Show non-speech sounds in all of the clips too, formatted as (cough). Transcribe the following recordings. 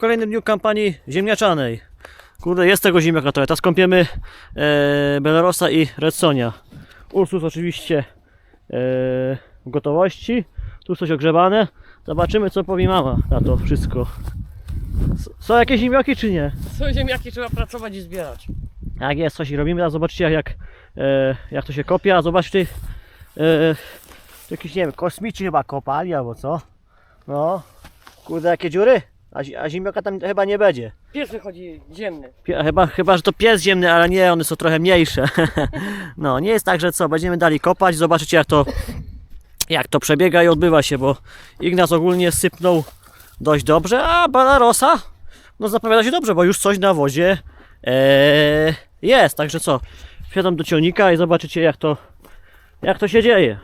kolejnym dniu kampanii ziemniaczanej. Kurde, jest tego ziemniaka trochę. Teraz kąpiemy e, Belarosa i Redsonia. Ursus oczywiście e, w gotowości. Tu coś ogrzebane. Zobaczymy co powie mama na to wszystko. S- Są jakieś ziemniaki czy nie? Są ziemniaki, trzeba pracować i zbierać. Jak jest, coś robimy, teraz zobaczycie jak, e, jak to się kopie, a zobaczcie e, jakiś, nie wiem, kosmici chyba kopali albo co. No, kurde jakie dziury, a, zi- a ziemniaka tam chyba nie będzie. Pies wychodzi ziemny. Pie, chyba, chyba, że to pies ziemny, ale nie, one są trochę mniejsze. (laughs) no, nie jest tak, że co, będziemy dali kopać, zobaczycie jak to, jak to przebiega i odbywa się, bo Ignac ogólnie sypnął dość dobrze, a Balarosa, no zapowiada się dobrze, bo już coś na wozie e, jest, także co, wsiadam do ciągnika i zobaczycie jak to, jak to się dzieje.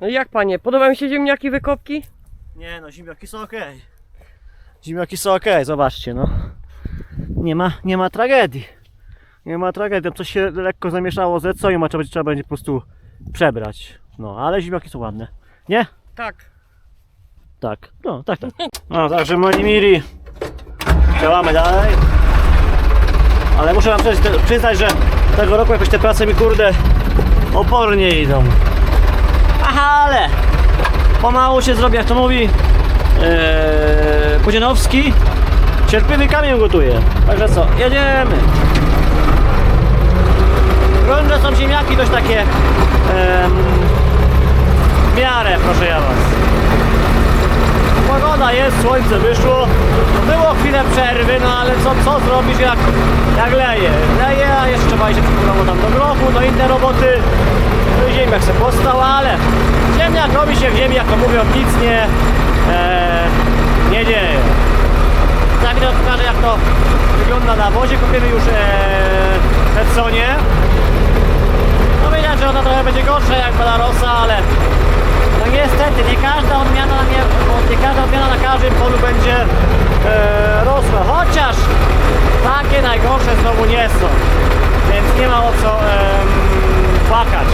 No i jak panie, podoba mi się ziemniaki wykopki? Nie no, ziemniaki są ok. Ziemniaki są ok, zobaczcie no. Nie ma, nie ma tragedii. Nie ma tragedii, tam coś się lekko zamieszało ze co i ma, trzeba, trzeba będzie po prostu przebrać. No, ale ziemniaki są ładne. Nie? Tak. Tak, no, tak, tak. No, także moi mili, działamy dalej. Ale muszę wam przyznać, że tego roku jakoś te prace mi kurde opornie idą. Ale pomału się zrobi, jak to mówi ee, Pudzianowski. Cierpliwy kamień gotuje. Także co, jedziemy. Grąże są ziemniaki dość takie em, w miarę, proszę ja was. Pogoda jest, słońce wyszło. Było chwilę przerwy, no ale co, co zrobisz jak, jak leje? Leje, a jeszcze trzeba iść przygotowało tam do grochu, do inne roboty. No ziemniak se postał, ale ziemniak robi się w ziemi, jak to mówią, nic nie, e, nie dzieje. Za chwilę pokażę jak to wygląda na wozie. Kupimy już e, Petsonie. No widać, że ona trochę będzie gorsza jak Belarosa, ale niestety, nie każda odmiana, nie, nie każda odmiana na każdym polu będzie e, rosła. Chociaż takie najgorsze znowu nie są. Więc nie ma o co em, płakać.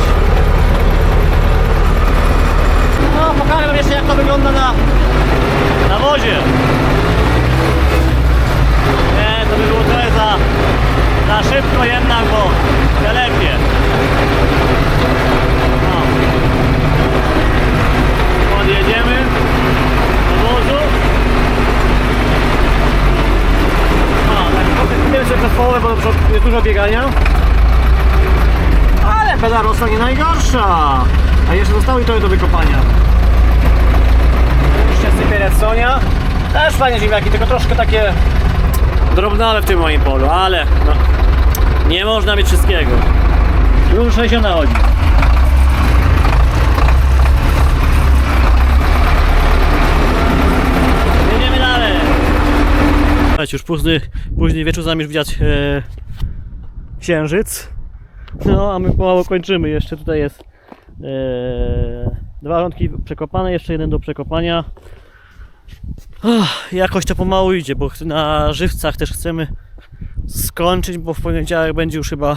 No, pokażę wam jeszcze jak to wygląda na, na wozie. Nie, to by było trochę za, za szybko jednak, bo telepie. No. Podjedziemy do wozu. O, tak podjedziemy sobie przez połowę, bo do przodu jest dużo biegania. Ale peda rosła nie najgorsza. A jeszcze zostały trochę do wykopania. Jeszcze sypie Redsonia. Też fajne ziemniaki, tylko troszkę takie drobnale w tym moim polu, ale no, nie można mieć wszystkiego. Już 60 chodzi. Jedziemy dalej. Już późny, późny wieczór zamierz widzieć e, księżyc. No, a my pomału kończymy. Jeszcze tutaj jest e, dwa rądki przekopane, jeszcze jeden do przekopania. Ach, jakoś to pomału idzie, bo na żywcach też chcemy skończyć, bo w poniedziałek będzie już chyba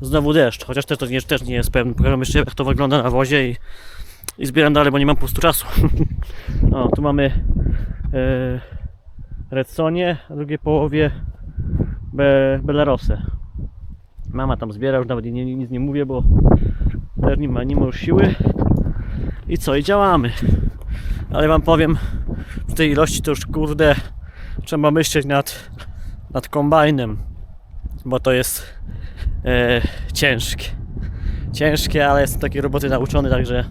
znowu deszcz. Chociaż też to nie, też nie jest pewne. Pokażę jeszcze jak to wygląda na wozie i, i zbieram dalej, bo nie mam po prostu czasu. (laughs) o, tu mamy e, Redsonie, a drugiej połowie Be, Belarosę. Mama tam zbiera, już nawet nie, nic nie mówię, bo też nie ma, nie ma już siły. I co, i działamy. Ale wam powiem, w tej ilości to już kurde trzeba myśleć nad, nad kombajnem, bo to jest e, ciężkie. Ciężkie, ale jestem takiej roboty nauczony, także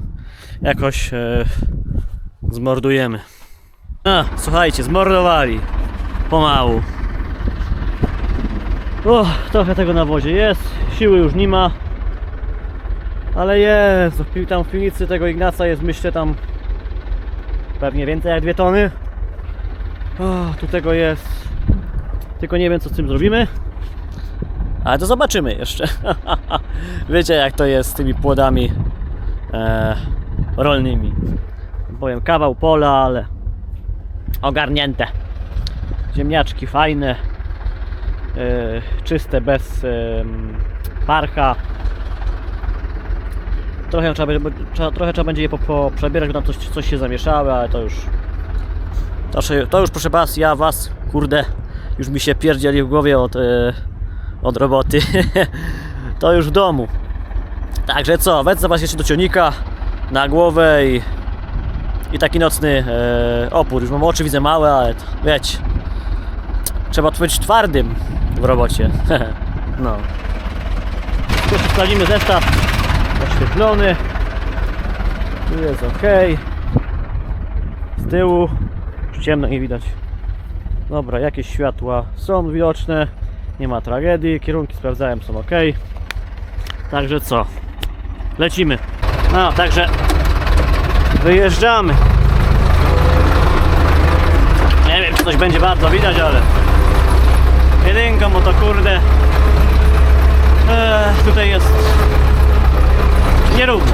jakoś e, zmordujemy. A, słuchajcie, zmordowali. Pomału. O, trochę tego na jest, siły już nie ma. Ale jest, tam w piwnicy tego Ignaca jest myślę tam pewnie więcej jak dwie tony. O, tu tego jest. Tylko nie wiem co z tym zrobimy. Ale to zobaczymy jeszcze. (laughs) Wiecie jak to jest z tymi płodami e, rolnymi. Powiem kawał pola, ale ogarnięte. Ziemniaczki fajne. E, czyste, bez parcha. Trochę trzeba, trochę trzeba będzie je po, po przebierać, bo tam coś, coś się zamieszały, ale to już. To, już proszę was, ja was, kurde, już mi się pierdzieli w głowie od, e, od roboty. (laughs) to już w domu. Także co, wezmę was jeszcze do cionika na głowę i, i taki nocny e, opór. Już mam oczy widzę małe, ale to, wiecie, trzeba być twardym w robocie. (laughs) no. Jeszcze sprawdzimy zestaw oświetlony. Tu jest ok. Z tyłu już ciemno nie widać. Dobra, jakieś światła są widoczne. Nie ma tragedii. Kierunki sprawdzałem, są ok. Także co? Lecimy. No, także wyjeżdżamy. Nie wiem, czy coś będzie bardzo widać, ale jedynką, bo to kurde. Eee, tutaj jest nierówno.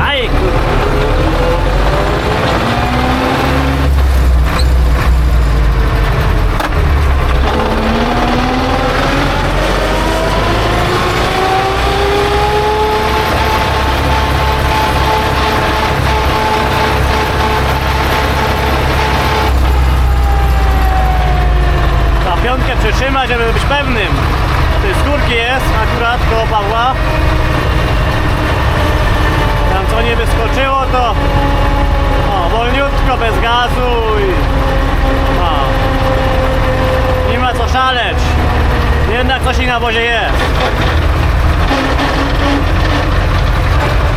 Aj, kurde. Ta piątkę przytrzymać, żeby być pewnym. To jest jest akurat koło Pawła. Tam co nie wyskoczyło to o, wolniutko, bez gazu i o. nie ma co szaleć. Jednak coś na wozie jest.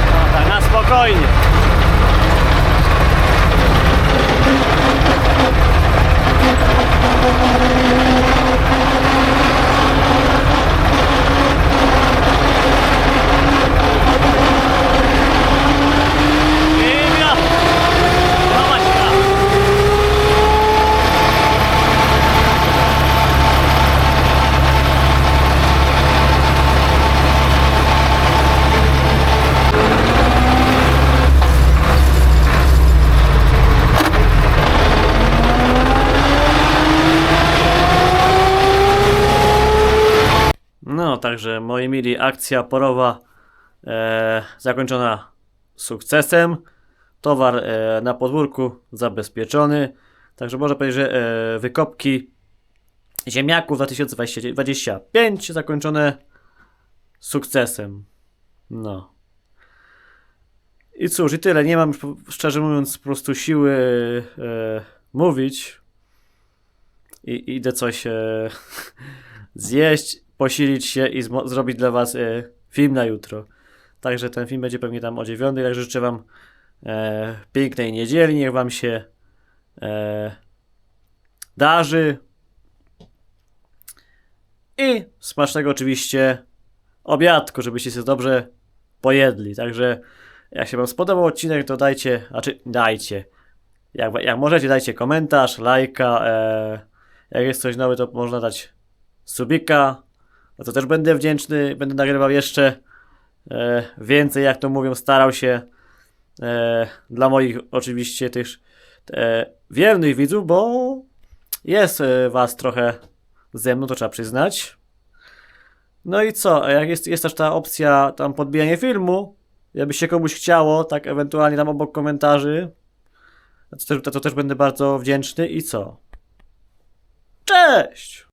No, tak na spokojnie. ハハハハ! Także moi mili, akcja porowa e, zakończona sukcesem. Towar e, na podwórku zabezpieczony. Także można powiedzieć, że e, wykopki ziemniaków 2025 zakończone sukcesem. No. I cóż, i tyle. Nie mam szczerze mówiąc, po prostu siły e, mówić. I idę coś e, (laughs) zjeść, posilić się i zrobić dla Was e, film na jutro. Także ten film będzie pewnie tam o 9. Także życzę Wam e, pięknej niedzieli. Niech Wam się e, darzy. I smacznego oczywiście obiadku, żebyście się dobrze pojedli. Także jak się Wam spodobał odcinek, to dajcie, znaczy dajcie. Jak, jak możecie, dajcie komentarz, lajka. E, jak jest coś nowe, to można dać subika. No to też będę wdzięczny. Będę nagrywał jeszcze e, więcej, jak to mówią, starał się e, dla moich oczywiście tych, e, wiernych widzów, bo jest e, was trochę ze mną, to trzeba przyznać. No i co? Jak jest, jest też ta opcja tam podbijanie filmu, jakby się komuś chciało, tak ewentualnie tam obok komentarzy, to też, to też będę bardzo wdzięczny i co? Cześć!